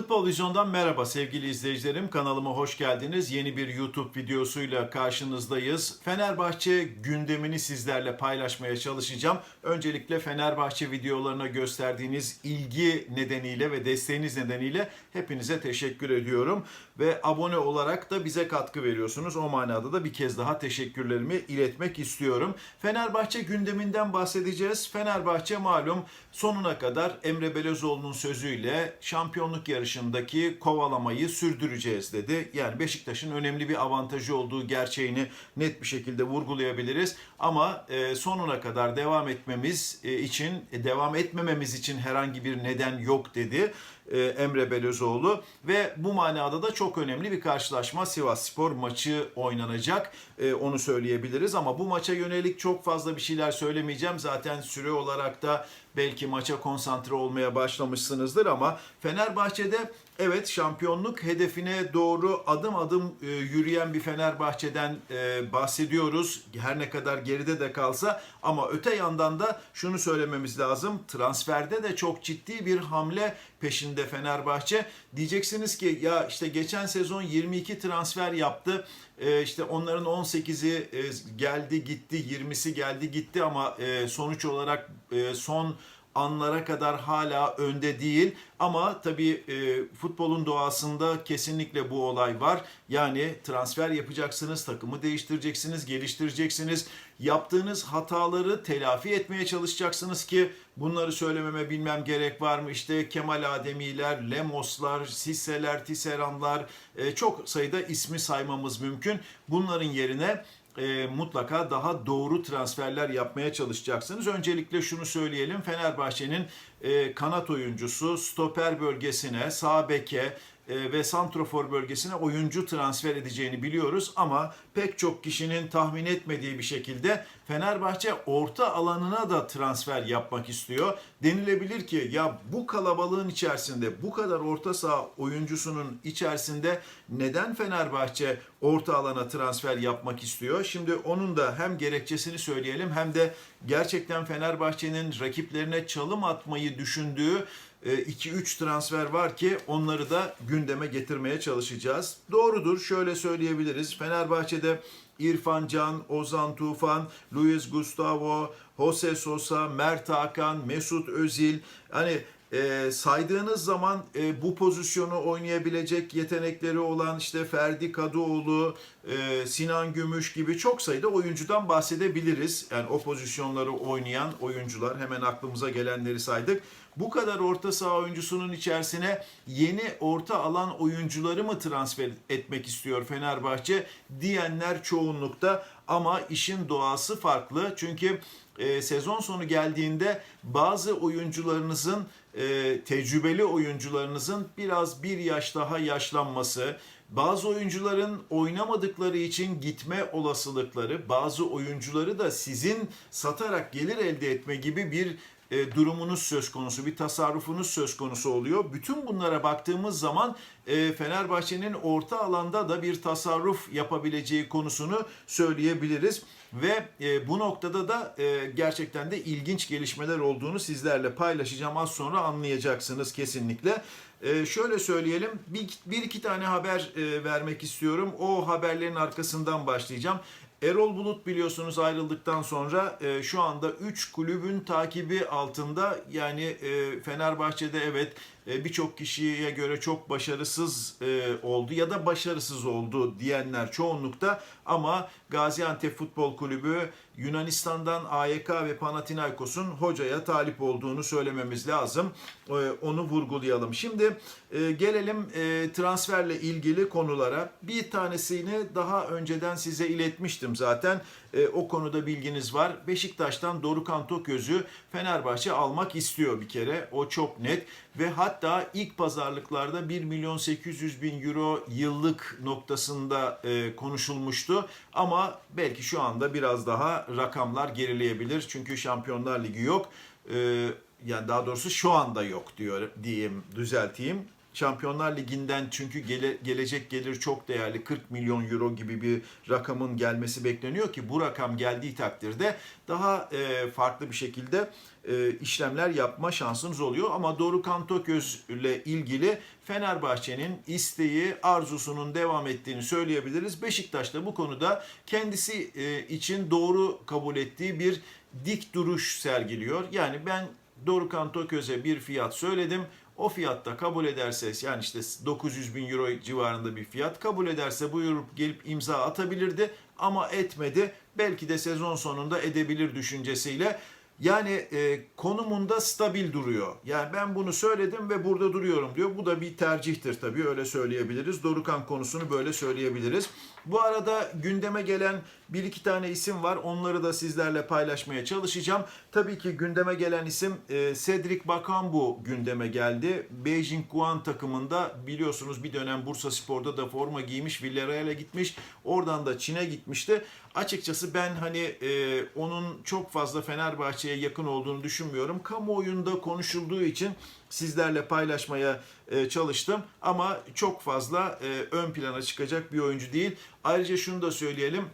Futbol Vizyon'dan merhaba sevgili izleyicilerim. Kanalıma hoş geldiniz. Yeni bir YouTube videosuyla karşınızdayız. Fenerbahçe gündemini sizlerle paylaşmaya çalışacağım. Öncelikle Fenerbahçe videolarına gösterdiğiniz ilgi nedeniyle ve desteğiniz nedeniyle hepinize teşekkür ediyorum. Ve abone olarak da bize katkı veriyorsunuz. O manada da bir kez daha teşekkürlerimi iletmek istiyorum. Fenerbahçe gündeminden bahsedeceğiz. Fenerbahçe malum sonuna kadar Emre Belözoğlu'nun sözüyle şampiyonluk yarışındaki kovalamayı sürdüreceğiz dedi. Yani Beşiktaş'ın önemli bir avantajı olduğu gerçeğini net bir şekilde vurgulayabiliriz. Ama e, sonuna kadar devam etmemiz e, için, e, devam etmememiz için herhangi bir neden yok dedi e, Emre Belözoğlu. Ve bu manada da çok önemli bir karşılaşma Sivas Spor maçı oynanacak. E, onu söyleyebiliriz ama bu maça yönelik çok fazla bir şeyler söylemeyeceğim. Zaten süre olarak da belki maça konsantre olmaya başlamışsınızdır ama Fenerbahçe'de evet şampiyonluk hedefine doğru adım adım e, yürüyen bir Fenerbahçe'den e, bahsediyoruz. Her ne kadar geride de kalsa ama öte yandan da şunu söylememiz lazım. Transferde de çok ciddi bir hamle peşinde Fenerbahçe. Diyeceksiniz ki ya işte geçen sezon 22 transfer yaptı. E, işte onların 18'i e, geldi gitti, 20'si geldi gitti ama e, sonuç olarak e, son anlara kadar hala önde değil. Ama tabii e, futbolun doğasında kesinlikle bu olay var. Yani transfer yapacaksınız, takımı değiştireceksiniz, geliştireceksiniz. Yaptığınız hataları telafi etmeye çalışacaksınız ki bunları söylememe bilmem gerek var mı? İşte Kemal Ademiler, Lemoslar, Sisseler, Tisseranlar e, çok sayıda ismi saymamız mümkün. Bunların yerine e, mutlaka daha doğru transferler yapmaya çalışacaksınız. Öncelikle şunu söyleyelim. Fenerbahçe'nin e, kanat oyuncusu stoper bölgesine, sağ beke e, ve santrofor bölgesine oyuncu transfer edeceğini biliyoruz ama pek çok kişinin tahmin etmediği bir şekilde Fenerbahçe orta alanına da transfer yapmak istiyor. Denilebilir ki ya bu kalabalığın içerisinde bu kadar orta saha oyuncusunun içerisinde neden Fenerbahçe orta alana transfer yapmak istiyor? Şimdi onun da hem gerekçesini söyleyelim hem de gerçekten Fenerbahçe'nin rakiplerine çalım atmayı düşündüğü 2-3 transfer var ki onları da gündeme getirmeye çalışacağız. Doğrudur şöyle söyleyebiliriz. Fenerbahçe'de İrfan Can, Ozan Tufan, Luis Gustavo, Jose Sosa, Mert Hakan, Mesut Özil hani e, saydığınız zaman e, bu pozisyonu oynayabilecek yetenekleri olan işte Ferdi Kadıoğlu, e, Sinan Gümüş gibi çok sayıda oyuncudan bahsedebiliriz. Yani o pozisyonları oynayan oyuncular hemen aklımıza gelenleri saydık. Bu kadar orta saha oyuncusunun içerisine yeni orta alan oyuncuları mı transfer etmek istiyor Fenerbahçe diyenler çoğunlukta ama işin doğası farklı. Çünkü e, sezon sonu geldiğinde bazı oyuncularınızın e, tecrübeli oyuncularınızın biraz bir yaş daha yaşlanması, bazı oyuncuların oynamadıkları için gitme olasılıkları, bazı oyuncuları da sizin satarak gelir elde etme gibi bir e, durumunuz söz konusu, bir tasarrufunuz söz konusu oluyor. Bütün bunlara baktığımız zaman e, Fenerbahçe'nin orta alanda da bir tasarruf yapabileceği konusunu söyleyebiliriz. Ve e, bu noktada da e, gerçekten de ilginç gelişmeler olduğunu sizlerle paylaşacağım. Az sonra anlayacaksınız kesinlikle. E, şöyle söyleyelim, bir, bir iki tane haber e, vermek istiyorum. O haberlerin arkasından başlayacağım. Erol Bulut biliyorsunuz ayrıldıktan sonra e, şu anda 3 kulübün takibi altında. Yani e, Fenerbahçe'de evet birçok kişiye göre çok başarısız e, oldu ya da başarısız oldu diyenler çoğunlukta ama Gaziantep Futbol Kulübü Yunanistan'dan AYK ve Panathinaikos'un hocaya talip olduğunu söylememiz lazım. E, onu vurgulayalım. Şimdi e, gelelim e, transferle ilgili konulara. Bir tanesini daha önceden size iletmiştim zaten. E, o konuda bilginiz var. Beşiktaş'tan Dorukhan Toköz'ü Fenerbahçe almak istiyor bir kere. O çok net. Ve hatta ilk pazarlıklarda 1 milyon 800 bin euro yıllık noktasında e, konuşulmuştu. Ama belki şu anda biraz daha rakamlar gerileyebilir. Çünkü Şampiyonlar Ligi yok. E, yani daha doğrusu şu anda yok diyor diyeyim, düzelteyim. Şampiyonlar Ligi'nden çünkü gele- gelecek gelir çok değerli 40 milyon euro gibi bir rakamın gelmesi bekleniyor ki bu rakam geldiği takdirde daha e, farklı bir şekilde e, işlemler yapma şansınız oluyor. Ama Dorukhan Toköz ile ilgili Fenerbahçe'nin isteği, arzusunun devam ettiğini söyleyebiliriz. Beşiktaş da bu konuda kendisi e, için doğru kabul ettiği bir dik duruş sergiliyor. Yani ben Dorukhan Toköz'e bir fiyat söyledim. O fiyatta kabul ederse yani işte 900 bin euro civarında bir fiyat kabul ederse buyurup gelip imza atabilirdi ama etmedi. Belki de sezon sonunda edebilir düşüncesiyle yani e, konumunda stabil duruyor. Yani ben bunu söyledim ve burada duruyorum diyor. Bu da bir tercihtir tabii öyle söyleyebiliriz. Dorukan konusunu böyle söyleyebiliriz. Bu arada gündeme gelen bir iki tane isim var. Onları da sizlerle paylaşmaya çalışacağım. Tabii ki gündeme gelen isim e, Cedric Bakambu gündeme geldi. Beijing Guan takımında biliyorsunuz bir dönem Bursa Spor'da da forma giymiş. Villarreal'e gitmiş. Oradan da Çin'e gitmişti. Açıkçası ben hani e, onun çok fazla Fenerbahçe'ye yakın olduğunu düşünmüyorum. Kamuoyunda konuşulduğu için sizlerle paylaşmaya e, çalıştım ama çok fazla e, ön plana çıkacak bir oyuncu değil. Ayrıca şunu da söyleyelim.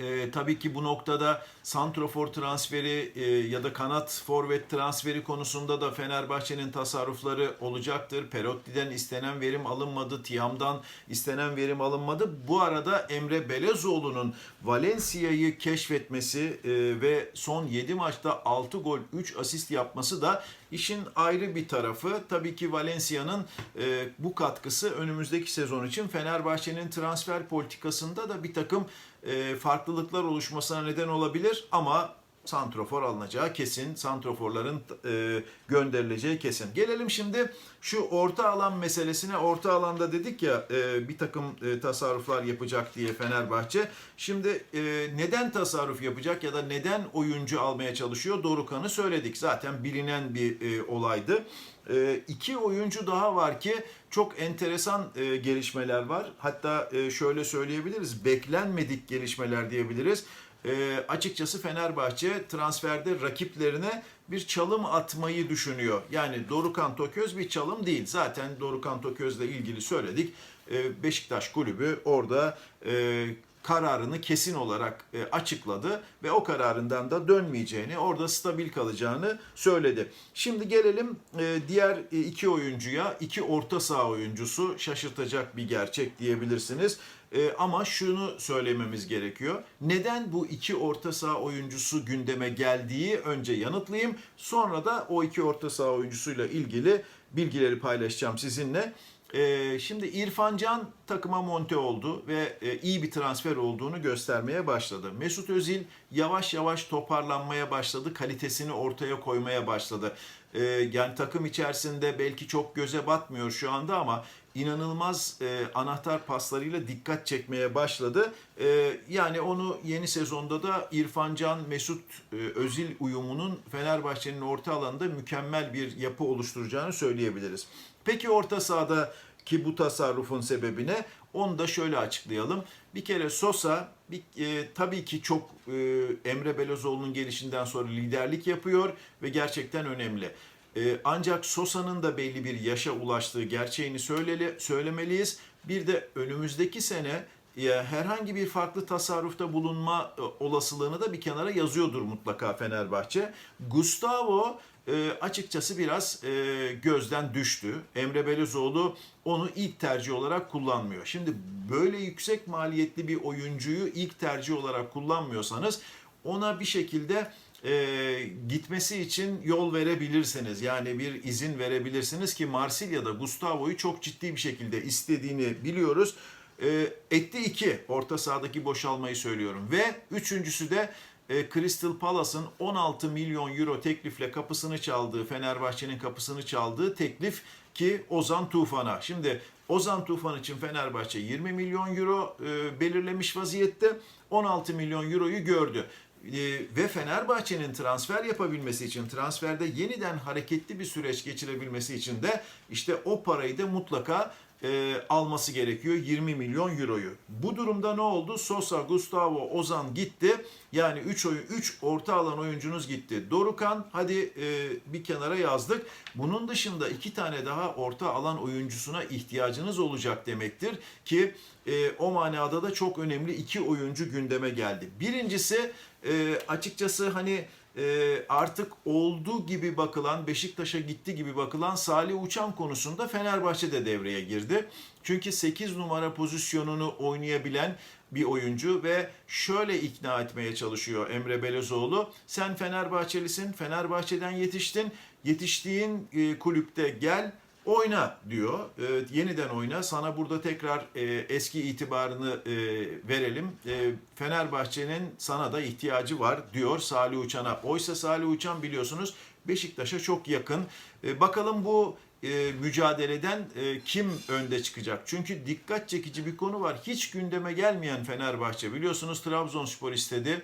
E, tabii ki bu noktada santrofor transferi e, ya da kanat forvet transferi konusunda da Fenerbahçe'nin tasarrufları olacaktır. Perotti'den istenen verim alınmadı, Tiam'dan istenen verim alınmadı. Bu arada Emre Belezoğlu'nun Valencia'yı keşfetmesi e, ve son 7 maçta 6 gol 3 asist yapması da işin ayrı bir tarafı. Tabii ki Valencia'nın e, bu katkısı önümüzdeki sezon için Fenerbahçe'nin transfer politikasında da bir takım e, farklılıklar oluşmasına neden olabilir ama santrofor alınacağı kesin. Santroforların e, gönderileceği kesin. Gelelim şimdi şu orta alan meselesine. Orta alanda dedik ya e, bir takım e, tasarruflar yapacak diye Fenerbahçe. Şimdi e, neden tasarruf yapacak ya da neden oyuncu almaya çalışıyor? Dorukan'ı söyledik. Zaten bilinen bir e, olaydı. E, iki oyuncu daha var ki çok enteresan e, gelişmeler var. Hatta e, şöyle söyleyebiliriz. Beklenmedik gelişmeler diyebiliriz. E, açıkçası Fenerbahçe transferde rakiplerine bir çalım atmayı düşünüyor. Yani Dorukan Toköz bir çalım değil. Zaten Dorukan Toköz'le ilgili söyledik. E, Beşiktaş kulübü orada e, kararını kesin olarak e, açıkladı ve o kararından da dönmeyeceğini, orada stabil kalacağını söyledi. Şimdi gelelim e, diğer e, iki oyuncuya, iki orta saha oyuncusu şaşırtacak bir gerçek diyebilirsiniz. E, ama şunu söylememiz gerekiyor. Neden bu iki orta saha oyuncusu gündeme geldiği önce yanıtlayayım. Sonra da o iki orta saha oyuncusuyla ilgili bilgileri paylaşacağım sizinle. Ee, şimdi İrfan Can takıma monte oldu ve e, iyi bir transfer olduğunu göstermeye başladı. Mesut Özil yavaş yavaş toparlanmaya başladı, kalitesini ortaya koymaya başladı. Ee, yani takım içerisinde belki çok göze batmıyor şu anda ama inanılmaz e, anahtar paslarıyla dikkat çekmeye başladı. E, yani onu yeni sezonda da İrfan Can, Mesut e, Özil uyumunun Fenerbahçe'nin orta alanda mükemmel bir yapı oluşturacağını söyleyebiliriz. Peki orta sahada ki bu tasarrufun sebebine onu da şöyle açıklayalım. Bir kere Sosa bir, e, tabii ki çok e, Emre Belözoğlu'nun gelişinden sonra liderlik yapıyor ve gerçekten önemli. E, ancak Sosa'nın da belli bir yaşa ulaştığı gerçeğini söyleli, söylemeliyiz. Bir de önümüzdeki sene e, herhangi bir farklı tasarrufta bulunma e, olasılığını da bir kenara yazıyordur mutlaka Fenerbahçe. Gustavo e, açıkçası biraz e, gözden düştü. Emre Belözoğlu onu ilk tercih olarak kullanmıyor. Şimdi böyle yüksek maliyetli bir oyuncuyu ilk tercih olarak kullanmıyorsanız ona bir şekilde e, gitmesi için yol verebilirsiniz. Yani bir izin verebilirsiniz ki Marsilya'da Gustavo'yu çok ciddi bir şekilde istediğini biliyoruz. E, etti iki orta sahadaki boşalmayı söylüyorum. Ve üçüncüsü de e, Crystal Palace'ın 16 milyon euro teklifle kapısını çaldığı, Fenerbahçe'nin kapısını çaldığı teklif ki Ozan Tufan'a. Şimdi Ozan Tufan için Fenerbahçe 20 milyon euro e, belirlemiş vaziyette. 16 milyon euroyu gördü. E, ve Fenerbahçe'nin transfer yapabilmesi için, transferde yeniden hareketli bir süreç geçirebilmesi için de işte o parayı da mutlaka e, alması gerekiyor 20 milyon euroyu. Bu durumda ne oldu? Sosa, Gustavo, Ozan gitti. Yani 3 oyun 3 orta alan oyuncunuz gitti. Dorukan hadi e, bir kenara yazdık. Bunun dışında iki tane daha orta alan oyuncusuna ihtiyacınız olacak demektir ki e, o manada da çok önemli iki oyuncu gündeme geldi. Birincisi e, açıkçası hani e, artık olduğu gibi bakılan Beşiktaş'a gitti gibi bakılan Salih Uçan konusunda Fenerbahçe de devreye girdi. Çünkü 8 numara pozisyonunu oynayabilen bir oyuncu ve şöyle ikna etmeye çalışıyor Emre Belözoğlu. Sen Fenerbahçelisin, Fenerbahçe'den yetiştin. Yetiştiğin e, kulüpte gel, oyna diyor. E, yeniden oyna. Sana burada tekrar e, eski itibarını e, verelim. E, Fenerbahçe'nin sana da ihtiyacı var diyor Salih Uçan'a. Oysa Salih Uçan biliyorsunuz Beşiktaş'a çok yakın. E, bakalım bu e, mücadeleden e, kim önde çıkacak? Çünkü dikkat çekici bir konu var. Hiç gündeme gelmeyen Fenerbahçe. Biliyorsunuz Trabzonspor istedi.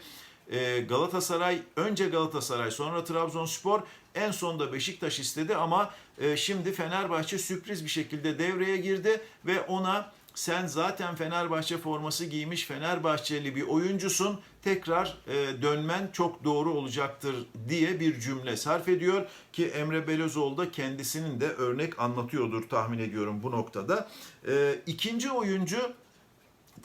E, Galatasaray önce Galatasaray sonra Trabzonspor en son da Beşiktaş istedi ama e, şimdi Fenerbahçe sürpriz bir şekilde devreye girdi ve ona sen zaten Fenerbahçe forması giymiş Fenerbahçeli bir oyuncusun. Tekrar e, dönmen çok doğru olacaktır diye bir cümle sarf ediyor ki Emre Belözoğlu da kendisinin de örnek anlatıyordur tahmin ediyorum bu noktada. E, ikinci oyuncu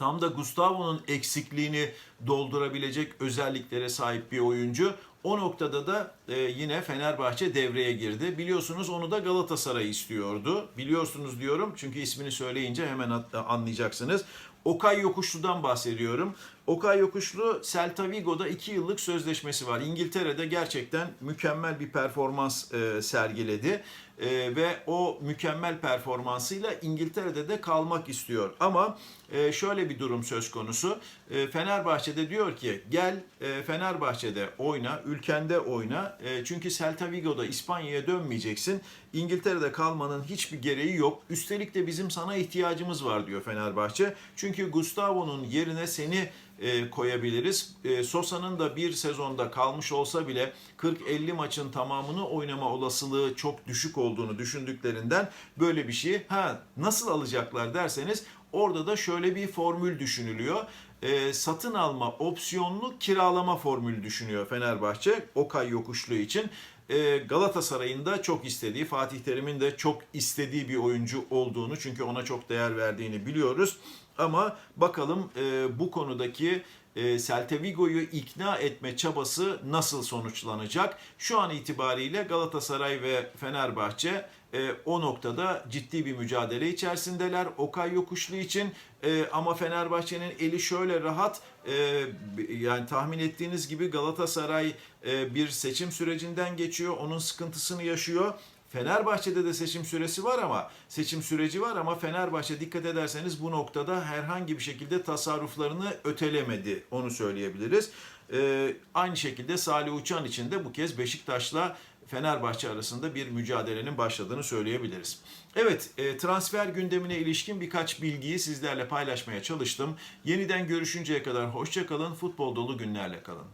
tam da Gustavo'nun eksikliğini doldurabilecek özelliklere sahip bir oyuncu. O noktada da e, yine Fenerbahçe devreye girdi. Biliyorsunuz onu da Galatasaray istiyordu. Biliyorsunuz diyorum çünkü ismini söyleyince hemen anlayacaksınız. Okay Yokuşlu'dan bahsediyorum. Okay Yokuşlu Celta Vigo'da 2 yıllık sözleşmesi var. İngiltere'de gerçekten mükemmel bir performans e, sergiledi. E, ve o mükemmel performansıyla İngiltere'de de kalmak istiyor. Ama e, şöyle bir durum söz konusu. E, Fenerbahçe'de diyor ki gel e, Fenerbahçe'de oyna, ülkende oyna. E, çünkü Celta Vigo'da İspanya'ya dönmeyeceksin. İngiltere'de kalmanın hiçbir gereği yok. Üstelik de bizim sana ihtiyacımız var diyor Fenerbahçe. Çünkü Gustavo'nun yerine seni e, koyabiliriz. E, Sosa'nın da bir sezonda kalmış olsa bile 40-50 maçın tamamını oynama olasılığı çok düşük olduğunu düşündüklerinden böyle bir şeyi ha nasıl alacaklar derseniz orada da şöyle bir formül düşünülüyor. E, satın alma opsiyonlu kiralama formülü düşünüyor Fenerbahçe Okay Yokuşlu için. E, Galatasaray'ın da çok istediği, Fatih Terim'in de çok istediği bir oyuncu olduğunu çünkü ona çok değer verdiğini biliyoruz. Ama bakalım e, bu konudaki e, Celta Vigo'yu ikna etme çabası nasıl sonuçlanacak? Şu an itibariyle Galatasaray ve Fenerbahçe e, o noktada ciddi bir mücadele içerisindeler. Okay Yokuşlu için e, ama Fenerbahçe'nin eli şöyle rahat e, yani tahmin ettiğiniz gibi Galatasaray e, bir seçim sürecinden geçiyor. Onun sıkıntısını yaşıyor. Fenerbahçe'de de seçim süresi var ama seçim süreci var ama Fenerbahçe dikkat ederseniz bu noktada herhangi bir şekilde tasarruflarını ötelemedi. Onu söyleyebiliriz. Ee, aynı şekilde Salih Uçan için de bu kez Beşiktaş'la Fenerbahçe arasında bir mücadelenin başladığını söyleyebiliriz. Evet, e, transfer gündemine ilişkin birkaç bilgiyi sizlerle paylaşmaya çalıştım. Yeniden görüşünceye kadar hoşça kalın, futbol dolu günlerle kalın.